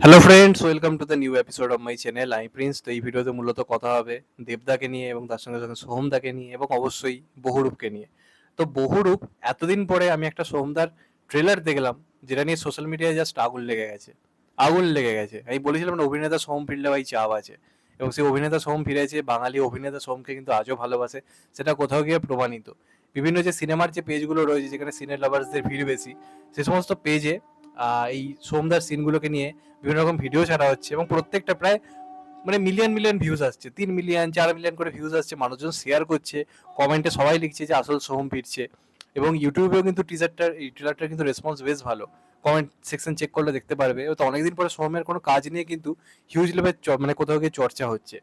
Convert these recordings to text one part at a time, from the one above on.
Hello friends welcome to the new episode of my channel I Prince তো এই ভিডিওতে মূলত কথা হবে দেবদাকে নিয়ে এবং তার সঙ্গে সঙ্গে সোহমদাকে নিয়ে এবং অবশ্যই বহুরূপকে নিয়ে। তো বহুরূপ এতদিন পরে আমি একটা সোহমদার ট্রেলার দেখলাম যেটা নিয়ে সোশ্যাল মিডিয়ায় জাস্ট আগুন লেগে গেছে। আগুন লেগে গেছে। আমি বলেছিলাম না অভিনেতা সোহম ফিরলে ভাই চাপ আছে। এবং সেই অভিনেতা সোহম ফিরেছে বাঙালি অভিনেতা সোহমকে কিন্তু আজও ভালোবাসে। সেটা কোথাও গিয়ে প্রমাণিত। বিভিন্ন যে সিনেমার যে পেজগুলো রয়েছে যেখানে সিনে লাভার্সদের ভিড় বেশি সে সমস্ত পেজে এই সোমদার সিনগুলোকে নিয়ে বিভিন্ন রকম ভিডিও ছাড়া হচ্ছে এবং প্রত্যেকটা প্রায় মানে মিলিয়ন মিলিয়ন ভিউজ আসছে। তিন মিলিয়ন চার মিলিয়ন করে ভিউজ আসছে। মানুষজন শেয়ার করছে কমেন্টে সবাই লিখছে যে আসল সোহম ফিরছে। এবং ইউটিউবেও কিন্তু টিজারটার এই ট্রেলারটার কিন্তু রেসপন্স বেশ ভালো। কমেন্ট সেকশন চেক করলে দেখতে পারবে। তো অনেকদিন পরে সোহমের কোনো কাজ নিয়ে কিন্তু হিউজ লেভেল মানে কোথাও গিয়ে চর্চা হচ্ছে।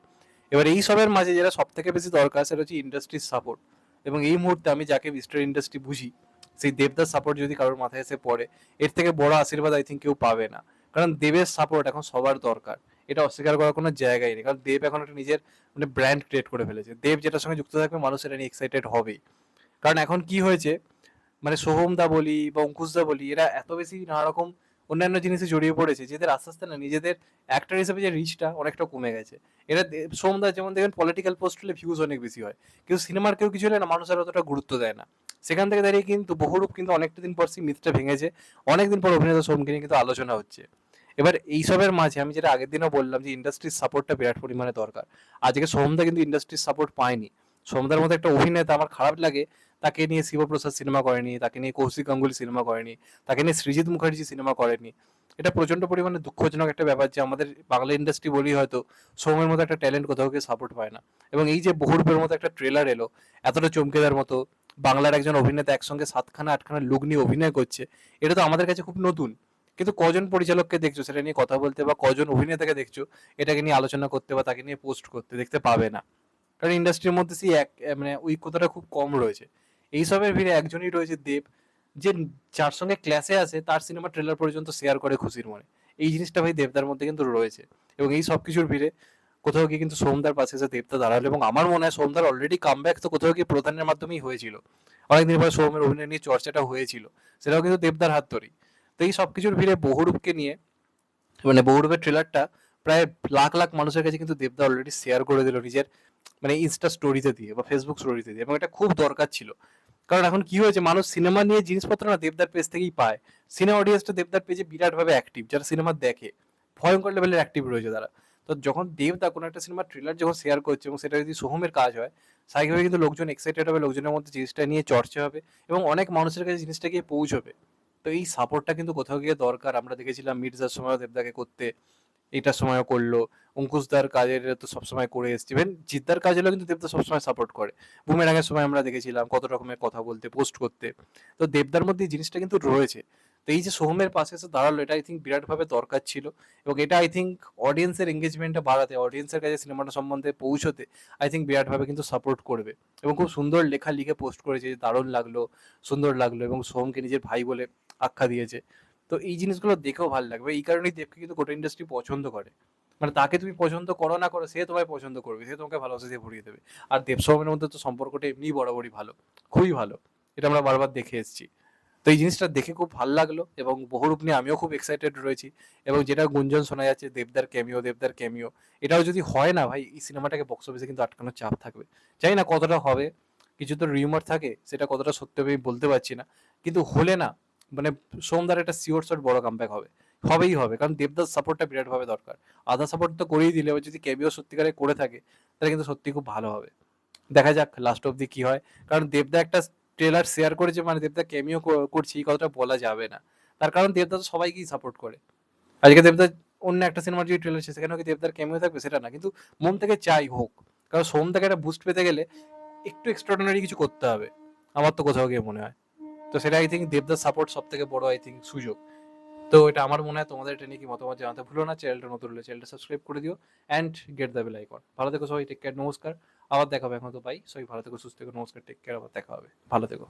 এবার এই সবের মাঝে যেটা সব থেকে বেশি দরকার সেটা হচ্ছে ইন্ডাস্ট্রির সাপোর্ট এবং এই মুহূর্তে আমি যাকে মিস্টার ইন্ডাস্ট্রি বুঝি সেই দেবদার সাপোর্ট যদি কারোর মাথায় এসে পড়ে, এর থেকে বড় আশীর্বাদ আই থিঙ্ক কেউ পাবে না। কারণ দেবের সাপোর্ট এখন সবার দরকার। এটা অস্বীকার করার কোনো জায়গাই নেই। কারণ দেব এখন একটা নিজের মানে ব্র্যান্ড ক্রিয়েট করে ফেলেছে। দেব যেটার সঙ্গে যুক্ত থাকবে মানুষ এটা নিয়ে এক্সাইটেড হবেই। কারণ এখন কি হয়েছে? মানে সোহমদা বলি বা অঙ্কুশদা বলি, এরা এত বেশি নানা রকম অন্যান্য জিনিসে জড়িয়ে পড়েছে, যেদের আস্তে আস্তে না নিজেদের অ্যাক্টর হিসেবে যে রিচটা অনেকটা কমে গেছে। এরা সোমদা, যেমন দেখবেন পলিটিক্যাল পোস্ট হলে ভিউজ অনেক বেশি হয়। কিন্তু সিনেমার কেউ কিছু হলে না মানুষ আর অতটা গুরুত্ব দেয় না। সেখান থেকে দাঁড়িয়ে কিন্তু বহুরূপ কিন্তু অনেকটা দিন পর সেই মিথটা ভেঙেছে, অনেকদিন পর অভিনেতা সোমকে নিয়ে কিন্তু আলোচনা হচ্ছে। এবার এইসবের মাঝে আমি যেটা আগের দিনও বললাম যে ইন্ডাস্ট্রির সাপোর্টটা বিরাট পরিমাণে দরকার। আজকে সোমদা কিন্তু ইন্ডাস্ট্রির সাপোর্ট পায়নি। সোমদার মতো একটা অভিনেতা আমার খারাপ লাগে তাকে নিয়ে শিবপ্রসাদ সিনেমা করেনি, তাকে নিয়ে কৌশিক গাঙ্গুলি সিনেমা করেনি, তাকে নিয়ে সৃজিৎ মুখার্জি সিনেমা করেনি। এটা প্রচণ্ড পরিমাণে দুঃখজনক একটা ব্যাপার যে আমাদের বাংলা ইন্ডাস্ট্রি বলি হয়তো সৌমের মতো একটা ট্যালেন্ট কোথাও কেউ সাপোর্ট পায় না। এবং এই যে বহুরূপের মতো একটা ট্রেলার এলো, এতটা চমকেদার মতো, বাংলার একজন অভিনেতা একসঙ্গে সাতখানা, আটখানা লুক নিয়ে অভিনয় করছে, এটা তো আমাদের কাছে খুব নতুন। কিন্তু কজন পরিচালককে দেখছ সেটা নিয়ে কথা বলতে বা কজন অভিনেতাকে দেখছ, এটাকে নিয়ে আলোচনা করতে বা তাকে নিয়ে পোস্ট করতে দেখতে পাবে না। কারণ ইন্ডাস্ট্রির মধ্যে সেই এক মানে ঐক্যতাটা খুব কম রয়েছে। এইসবের ভিড়ে একজনই রয়েছে দেব, যে যার সঙ্গে ক্লাসে আছে, তার সিনেমা ট্রেলার পর্যন্ত শেয়ার করে খুশির মনে। এই জিনিসটা ভাই দেবদার মধ্যে কিন্তু রয়েছে। এবং এই সব কিছুর ভিড়ে কোথাও গিয়ে কিন্তু সোমদার পাশে এসে দেবদা দাঁড়াল এবং আমার মনে হয় সোমদার অলরেডি কামব্যাক তো কোথাও গিয়ে প্রধানের মাধ্যমেই হয়েছিল। অনেকদিন পরে সোমের অভিনয় নিয়ে চর্চাটা হয়েছিল। সেটাও কিন্তু দেবদার হাত ধরেই। তো এই সব কিছুর ভিড়ে বহুরূপকে নিয়ে মানে বহুরূপের ট্রেলারটা প্রায় লাখ লাখ মানুষের কাছে কিন্তু দেবদা অলরেডি শেয়ার করে দিল নিজের মানে ইনস্টা স্টোরিতে দিয়ে বা ফেসবুক স্টোরিতে দিয়ে। এবং এটা খুব দরকার ছিল। কারণ এখন কি হয়েছে, মানুষ সিনেমা নিয়ে জিনিসপত্র না দেবদার পেজ থেকেই পায়। সিনেমা অডিয়েন্সটা দেবদার পেজে বিরাটভাবে অ্যাক্টিভ যারা সিনেমা দেখে। ভয়ঙ্কর লেভেলের অ্যাক্টিভ রয়েছে তারা। তো যখন দেবদা কোনো একটা সিনেমার ট্রেলার যখন শেয়ার করছে এবং সেটা যদি সোহমের কাজ হয়, স্বাভাবিকভাবে কিন্তু লোকজন এক্সাইটেড হবে, লোকজনের মধ্যে জিনিসটা নিয়ে চর্চা হবে এবং অনেক মানুষের কাছে জিনিসটা গিয়ে পৌঁছবে। তো এই সাপোর্টটা কিন্তু কোথাও গিয়ে দরকার। আমরা দেখেছিলাম মির্জার সময় দেবদাকে করতে। এটার সময়ও করল। অঙ্কুশদার কাজের তো সবসময় করে এসছে। ইভেন জিদ্দার কাজ হলেও কিন্তু দেবদা সবসময় সাপোর্ট করে। বুমেরাঙের সময় আমরা দেখেছিলাম কত রকমের কথা বলতে পোস্ট করতে। তো দেবদার মধ্যে জিনিসটা কিন্তু রয়েছে। তো এই যে সোহমের পাশে এসে দাঁড়াল, এটা আই থিঙ্ক বিরাটভাবে দরকার ছিল। এবং এটা আই থিঙ্ক অডিয়েন্সের এঙ্গেজমেন্টটা বাড়াতে অডিয়েন্সের কাছে সিনেমাটা সম্বন্ধে পৌঁছতে আই থিঙ্ক বিরাটভাবে কিন্তু সাপোর্ট করবে। এবং খুব সুন্দর লেখা লিখে পোস্ট করেছে যে, দারুণ লাগল, সুন্দর লাগল। এবং সোহমকে নিজের ভাই বলে আখ্যা দিয়েছে। তো এই জিনিসগুলো দেখেও ভালো লাগবে। এই কারণেই দেবকে কিন্তু গোটা ইন্ডাস্ট্রি পছন্দ করে। মানে তাকে তুমি পছন্দ করো না করো, সে তোমায় পছন্দ করবে, সে তোমাকে ভালোবাসা দিয়ে ভরিয়ে দেবে। আর দেব মধ্যে তো সম্পর্কটা এমনিই বরাবরই ভালো, খুবই ভালো। এটা আমরা বারবার দেখে এসেছি। তো এই জিনিসটা দেখে খুব ভালো লাগল এবং বহুরূপ নিয়ে আমিও খুব এক্সাইটেড রয়েছি এবং যেটা গুঞ্জন শোনা যাচ্ছে, দেবদার ক্যামিও দেবদার ক্যামিও এটাও যদি হয় না ভাই, এই সিনেমাটাকে বক্স অফিসে কিন্তু আটকানোর চাপ থাকবে। জানি না কতটা হবে, কিছু তো রিউমার থাকে, সেটা কতটা সত্যি আমি বলতে পারছি না। কিন্তু হলে না মানে সোমদার একটা সিওর শট বড় কামব্যাক হবে। হবেই হবে, কারণ দেবদাস সাপোর্টটা বিরাটভাবে দরকার। আধা সাপোর্ট তো করেই দিলে যদি ক্যামিও সত্যিকারে করে থাকে, তাহলে কিন্তু সত্যি খুব ভালো হবে। দেখা যাক লাস্ট অব্দি কি হয়। কারণ দেবদা একটা ট্রেলার শেয়ার করেছে মানে দেবদা ক্যামিও করছি, এই কথাটা বলা যাবে না। তার কারণ দেবদা তো সবাইকেই সাপোর্ট করে। আজকে দেবদা অন্য একটা সিনেমার যদি ট্রেলার সেখানেও কি দেবদার ক্যামিও থাকবে সেটা না, কিন্তু মন থেকে চাই হোক। কারণ সোম থেকে একটা বুস্ট পেতে গেলে একটু এক্সট্রাঅর্ডিনারি কিছু করতে হবে। আমার তো কোথাও গিয়ে মনে হয়। তো সেটা আই থিঙ্ক দেবদার সাপোর্ট সব থেকে বড় আই থিঙ্ক সুযোগ। তো এটা আমার মনে হয়, তোমাদের এটা নিয়ে কি মতামত জানাতে ভুলো না, চ্যানেলটা নতুন হলে চ্যানেলটা সাবস্ক্রাইব করে দিও and get the bell icon ভালো থেকো সবাই টেক কেয়ার নমস্কার। আবার দেখা হবে এখন তো পাই সবাই ভালো থেকো, সুস্থ থেকো, নমস্কার টেক কেয়ার আবার দেখা হবে। ভালো থেকো।